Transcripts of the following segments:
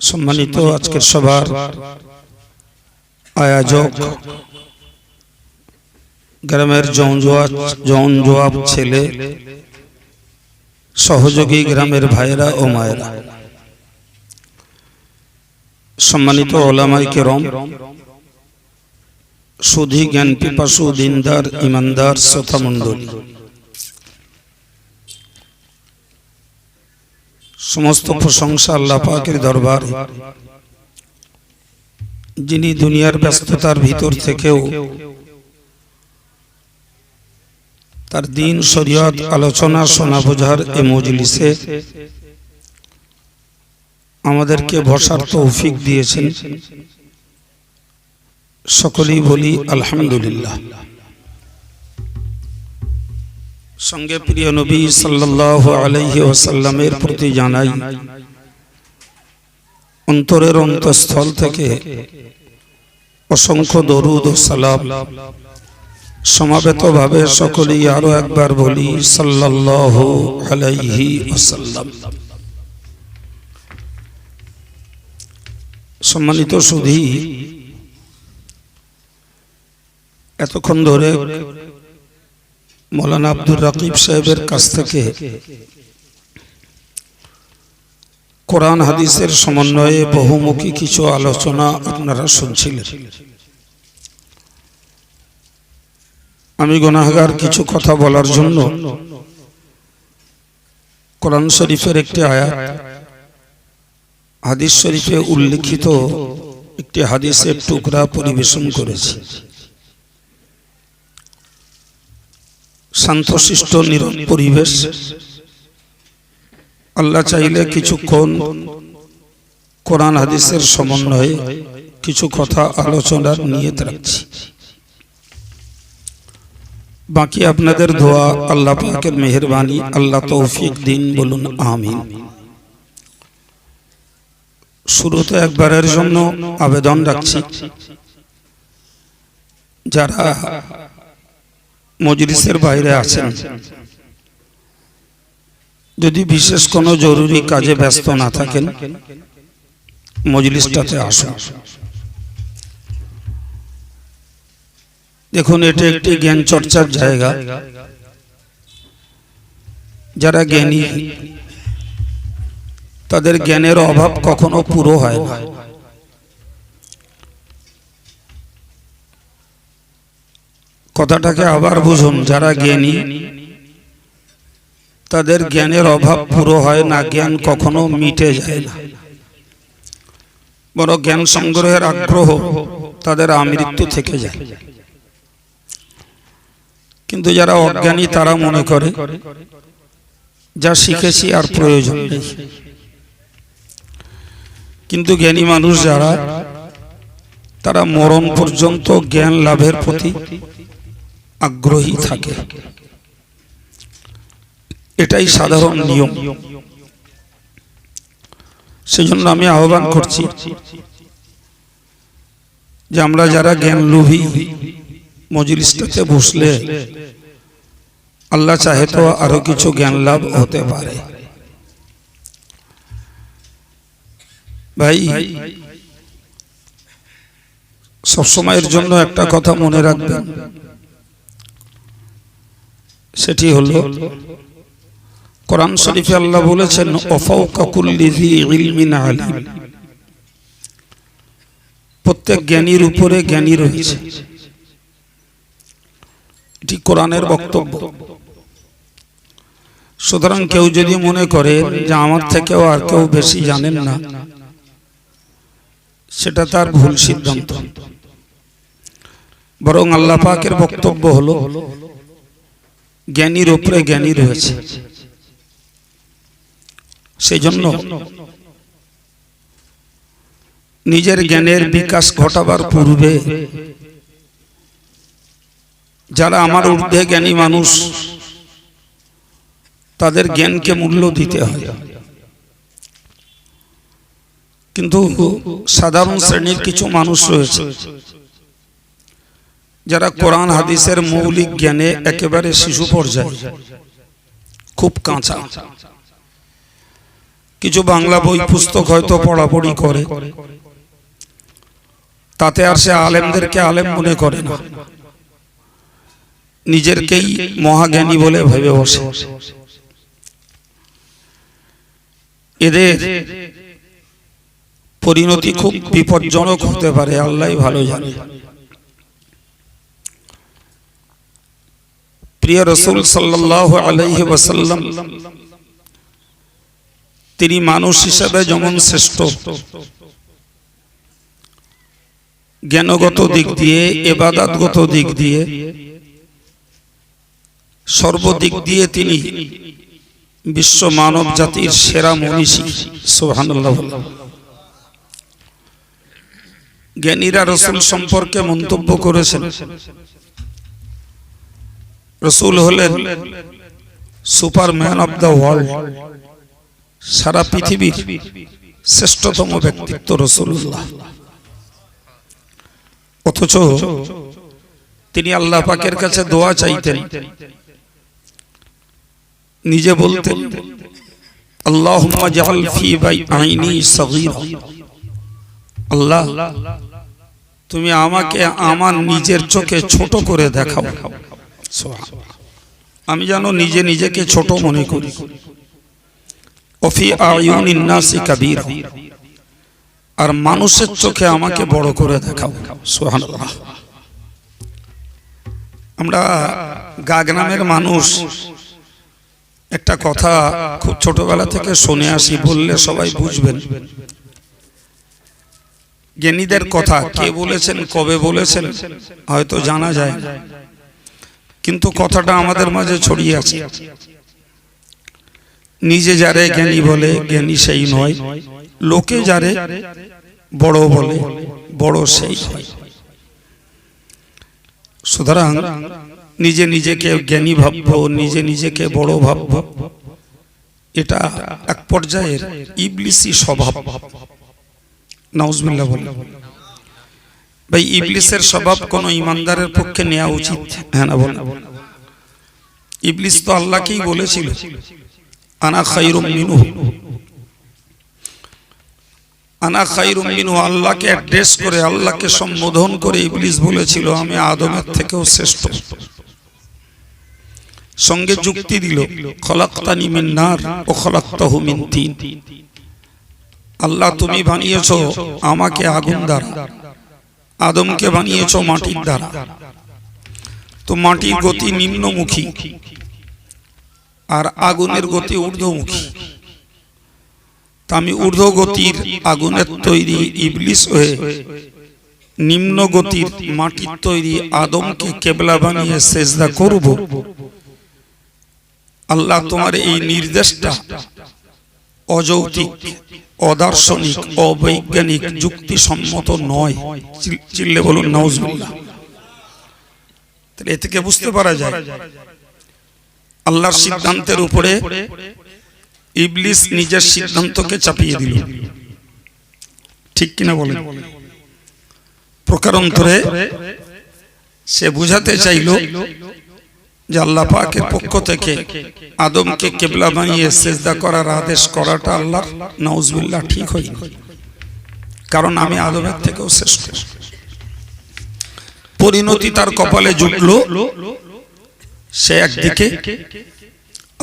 সম্মানিত আজকের সবার আয়োজক গ্রামের জন জন ছেলে সহযোগী গ্রামের ভাইয়েরা ও মায়েরা। সম্মানিত ওলামাই কেরম সুধী জ্ঞান পিপাসু দিনদার ইমানদার শ্রোতা সমস্ত প্রশংসা আল্লাহ পাকের দরবার। যিনি দুনিয়ার ব্যস্ততার ভিতর থেকেও তার দিন শরীয়ত আলোচনা শোনা বোঝার এ মজলিসে আমাদেরকে বসার তৌফিক দিয়েছেন। সকলেই বলি আলহামদুলিল্লাহ। সঙ্গে প্রিয় নবী সাল্লাহ আলাইহি ওসাল্লামের প্রতি জানাই, অন্তরের অন্তঃস্থল থেকে অসংখ্য দরুদ ও সালাম সমাবেত ভাবে সকলেই আরও একবার বলি সাল্লাহ আলাইহি ওসাল্লাম সম্মানিত সুধী, এতক্ষণ ধরে মৌলানা আব্দুর রাকিব সাহেবের কাছ থেকে কোরআন হাদিসের সমন্বয়ে বহুমুখী কিছু আলোচনা আপনারা শুনছিলেন। আমি গনাহগার কিছু কথা বলার জন্য কোরআন শরীফের একটি আয়াত, হাদিস শরীফে উল্লিখিত একটি হাদিসের টুকরা পরিবেশন করেছি। শান্তশিষ্ট নীরব পরিবেশ আল্লাহ চাইলে কিছুক্ষণ কোরআন হাদিসের সমন্বয়ে কিছু কথা আলোচনার নিয়ে রাখছি। বাকি আপনাদের দোয়া আল্লাহ পাকের মেহরবানি, আল্লাহ তৌফিক দিন বলুন, আমিন। শুরুতে একবারের জন্য আবেদন রাখছি। যারা মজলিসের বাইরে আছেন। যদি বিশেষ কোনো জরুরি কাজে ব্যস্ত না থাকেন মজলিসটাতে আসুন। দেখুন এটা একটি জ্ঞান চর্চার জায়গা। যারা জ্ঞানী তাদের জ্ঞানের অভাব কখনো পুরো হয় না। কথাটাকে আবার বুঝুন, যারা জ্ঞানী, তাদের জ্ঞানের অভাব পুরো হয় না, জ্ঞান কখনো মিটে যায় না। বড় জ্ঞান সংগ্রহের আগ্রহ তাদের আমৃত্যু থেকে যায়। কিন্তু যারা অজ্ঞানী, তারা মনে করে, যা শিখেছি আর প্রয়োজন নেই। কিন্তু জ্ঞানী মানুষ যারা, তারা মরণ পর্যন্ত জ্ঞান লাভের প্রতি আগ্রহী থাকে। এটাই সাধারণ নিয়ম। সেজন্য আমি আহ্বান করছি যে আমরা যারা জ্ঞান লোভী মজলিসটাতে বসলে আল্লাহ চাহে তো আরও কিছু জ্ঞান লাভ হতে পারে। ভাই, সবসময়ের জন্য একটা কথা মনে রাখবেন। সেটি হল, কোরআন শরীফে আল্লাহ বলেছেন প্রত্যেক জ্ঞানীর উপরে জ্ঞানী রয়েছে। এটি কোরআনের বক্তব্য। সুতরাং কেউ যদি মনে করে যে আমার থেকেও আর কেউ বেশি জানেন না, সেটা তার ভুল সিদ্ধান্ত। বরং আল্লাহ পাকের বক্তব্য হলো জ্ঞানীর উপরে জ্ঞানী রয়েছে। সেই জন্য নিজের জ্ঞানের বিকাশ ঘটাবার পূর্বে যারা আমার ঊর্ধ্বে জ্ঞানী মানুষ, তাদের জ্ঞানকে মূল্য দিতে হয়। কিন্তু সাধারণ শ্রেণির কিছু মানুষ রয়েছে যারা কোরআন হাদিসের মৌলিক জ্ঞানে একেবারে শিশু পর্যায়ে। খুব কাঁচা। কিছু বাংলা বই পুস্তক হয়তো পড়াপড়ি করে। তাতে আর সে আলেমদেরকে আলেম মনে করে না। নিজেরকেই মহাজ্ঞানী বলে ভেবে বসে। এদের পরিণতি খুব বিপজ্জনক হতে পারে আল্লাহ ভালো জানে। প্রিয় রসুল সাল্লাহ আলাইহি ওয়াসাল্লাম, তিনি মানুষ হিসাবে যেমন শ্রেষ্ঠ, জ্ঞানগত দিক দিয়ে এবাদাতগত দিক দিয়ে, সর্বদিক দিয়ে তিনি বিশ্ব মানব জাতির সেরা মনীষী সোহানুল্লাহ জ্ঞানীরা রসুল সম্পর্কে মন্তব্য করেছেন রসুল হলেন সুপারম্যান অব দ্য ওয়ার্ল্ড। সারা পৃথিবীর শ্রেষ্ঠতম ব্যক্তিত্ব রসুল্লাহ অথচ তিনি আল্লাহ পাকের কাছে দোয়া চাইতেন। নিজে বলতেন আল্লাহ আল্লাহ, তুমি আমাকে আমার নিজের চোখে ছোট করে দেখাও। আমি যেন নিজে নিজেকে ছোট মনে করি। অফি আর মানুষের চোখে আমাকে বড় করে দেখাও। সুবহানাল্লাহ। আমরা গাগনামের মানুষ। একটা কথা খুব ছোটবেলা থেকে শুনে আসি, বললে সবাই বুঝবেন। জ্ঞানীদের কথা, কে বলেছেন, কবে বলেছেন, হয়তো জানা যায়। কিন্তু কথাটা আমাদের মাঝে ছড়িয়ে আছে। নিজে যারে জ্ঞানী বলে জ্ঞানী সেই নয়। লোকে যারে বড় বলে বড় সেই হয় সুতরাং নিজে নিজেকে জ্ঞানী ভাববো নিজে নিজেকে বড় ভাববো। এটা এক পর্যায়ের ইবলিসি স্বভাব। নাউজবিল্লাহ বলে। ভাই ইবলিসের স্বভাব কোন ইমানদারের পক্ষে নেওয়া উচিত। হ্যাঁ না বল ইবলিস তো আল্লাহকেই বলেছিল। আনা খাইরুম মিনহু। আনা খাইরুম মিনহু আল্লাহকে অ্যাড্রেস করে আল্লাহকে সম্বোধন করে ইবলিস বলেছিল আমি আদমের থেকেও শ্রেষ্ঠ। সঙ্গে যুক্তি দিল খলাক্তানি মিন নার ও খলাক্তাহু মিন তিন। আল্লাহ তুমি বানিয়েছ আমাকে আগুন দ্বারা। আদমকে বানিয়েছ মাটির দ্বারা। তো মাটির গতি নিম্নমুখী আর আগুনের গতি ঊর্ধ্বমুখী। তা আমি ঊর্ধ্ব গতির আগুনের তৈরি ইবলিস হয়ে নিম্ন গতির মাটির তৈরি আদমকে কেবলা বানিয়ে সেজদা করব। আল্লাহ তোমার এই নির্দেশটা অযৌক্তিক। অদার্শনিক, অবৈজ্ঞানিক, যুক্তিসম্মত নয়। চিল- চিল্লে বলুন নওজুল্লাহ তাহলে এ থেকে বুঝতে পারা যায়, আল্লাহর সিদ্ধান্তের উপরে ইবলিস নিজের সিদ্ধান্তকে চাপিয়ে দিল। ঠিক কিনা বলেন? প্রকারান্তরে সে বুঝাতে চাইল যে আল্লাহ পাকের পক্ষ থেকে আদমকে কেবলা বানিয়ে সেজদা করার আদেশ করাটা আল্লাহ নাউজবিল্লাহ ঠিক হয়নি। কারণ আমি আদমের থেকেও শ্রেষ্ঠ। পরিণতি তার কপালে জুটল। সে একদিকে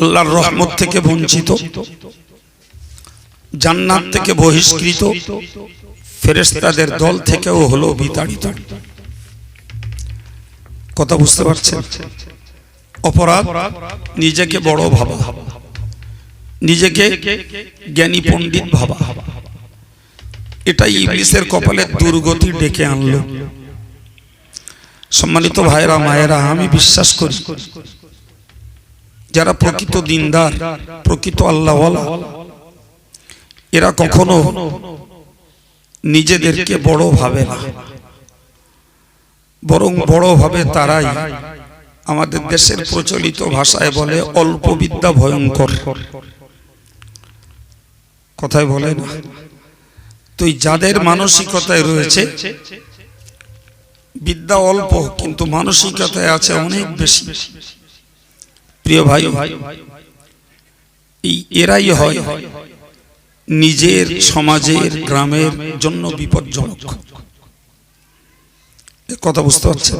আল্লাহর রহমত থেকে বঞ্চিত, জান্নাত থেকে বহিষ্কৃত, ফেরেশতাদের দল থেকেও হলো বিতাড়িত। কথা বুঝতে পারছেন? অপরাধ নিজেকে বড় ভাবা। নিজেকে জ্ঞানী পণ্ডিত ভাবা। এটাই ইংলিশের কপালে দুর্গতি ডেকে আনলো। সম্মানিত ভাইরা মায়েরা আমি বিশ্বাস করি। যারা প্রকৃত দিনদার প্রকৃত আল্লাহ এরা কখনো নিজেদেরকে বড় ভাবে না। বরং বড় ভাবে তারাই। আমাদের দেশের প্রচলিত ভাষায় বলে অল্প বিদ্যা ভয়ঙ্কর। কথায় বলে না। তুই যাদের মানসিকতায় রয়েছে, বিদ্যা অল্প, কিন্তু মানসিকতায় আছে অনেক বেশি। প্রিয় ভাই, এই এরাই হয় নিজের সমাজের, গ্রামের জন্য বিপজ্জনক। কথা বুঝতে পারছেন?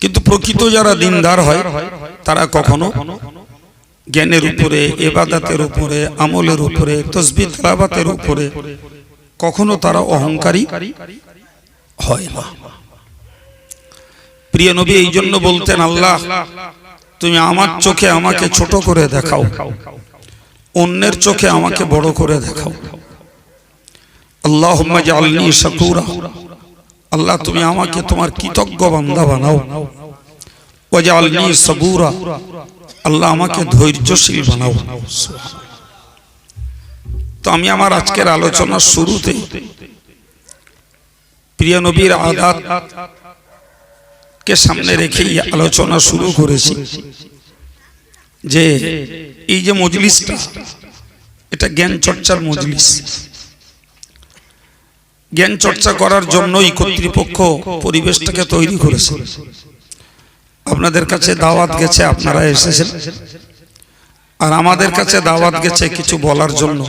কিন্তু প্রকৃত যারা দিনদার হয়, তারা কখনো জ্ঞানের উপরে, এবাদাতের উপরে, আমলের উপরে, তসবি তালাবাতের উপরে কখনো তারা অহংকারী হয় না। প্রিয় নবী এই জন্য বলতেন, আল্লাহ, তুমি আমার চোখে আমাকে ছোট করে দেখাও, অন্যের চোখে আমাকে বড় করে দেখাও। আল্লাহ শাকুরা আল্লাহ তুমি আমাকে তোমার কৃতজ্ঞ বান্দা বানাও। ওয়াজআলনি সবুরা। আল্লাহ আমাকে ধৈর্যশীল বানাও। তো আমি আমার আজকের আলোচনার শুরুতে প্রিয় নবীর আদাত কে সামনে রেখেই আলোচনা শুরু করেছি। যে এই যে মজলিসটা এটা জ্ঞান চর্চার মজলিস। জ্ঞান চর্চা করার জন্যই কর্তৃপক্ষ পরিবেশটাকে তৈরি করেছে। আপনাদের কাছে দাওয়াত গেছে, আপনারা এসেছেন। আর আমাদের কাছে দাওয়াত গেছে কিছু বলার জন্য।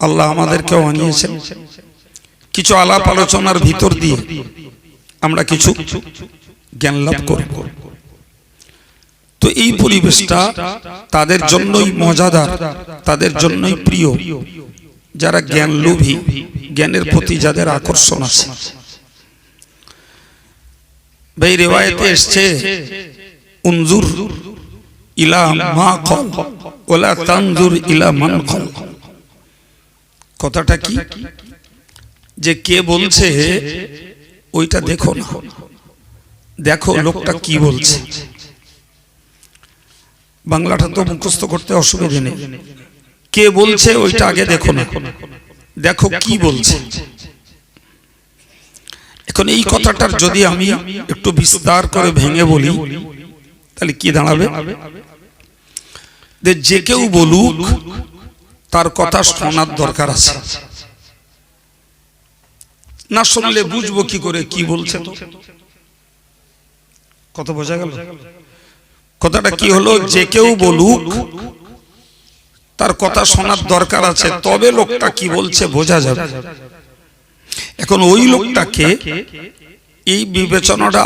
আল্লাহ আমাদেরকেও আনিয়েছেন। কিছু আলাপ আলোচনার ভিতর দিয়ে আমরা কিছু জ্ঞান লাভ করব তো এই পরিবেশটা তাদের জন্যই মজাদার, তাদের জন্যই প্রিয়। যারা জ্ঞান লোভী জ্ঞানের প্রতি যাদের আকর্ষণ আছে। ভাই রেওয়ায়তে এসছে উনজুর ইলা মা কল ওলা তানজুর ইলা মান কল কথাটা কি? যে কে বলছে ওইটা দেখো না। দেখো লোকটা কি বলছে? বাংলাটা তো মুখস্থ করতে অসুবিধে নেই। কে বলছে ওইটা আগে দেখো না। দেখো কি বলছে। এখন এই কথাটার যদি আমি একটু বিস্তার করে ভেঙে বলি তাহলে কি দাঁড়াবে? যে কেউ বলুক তার কথা শোনার দরকার আছে। না শুনলে বুঝব কি করে কি বলছে তো? কত বোঝা গেল? কথাটা কি হলো? যে কেউ বলুক তার কথা শোনার দরকার আছে তবে লোকটা কি বলছে বোঝা যাবে। এখন ওই লোকটাকে এই বিবেচনাটা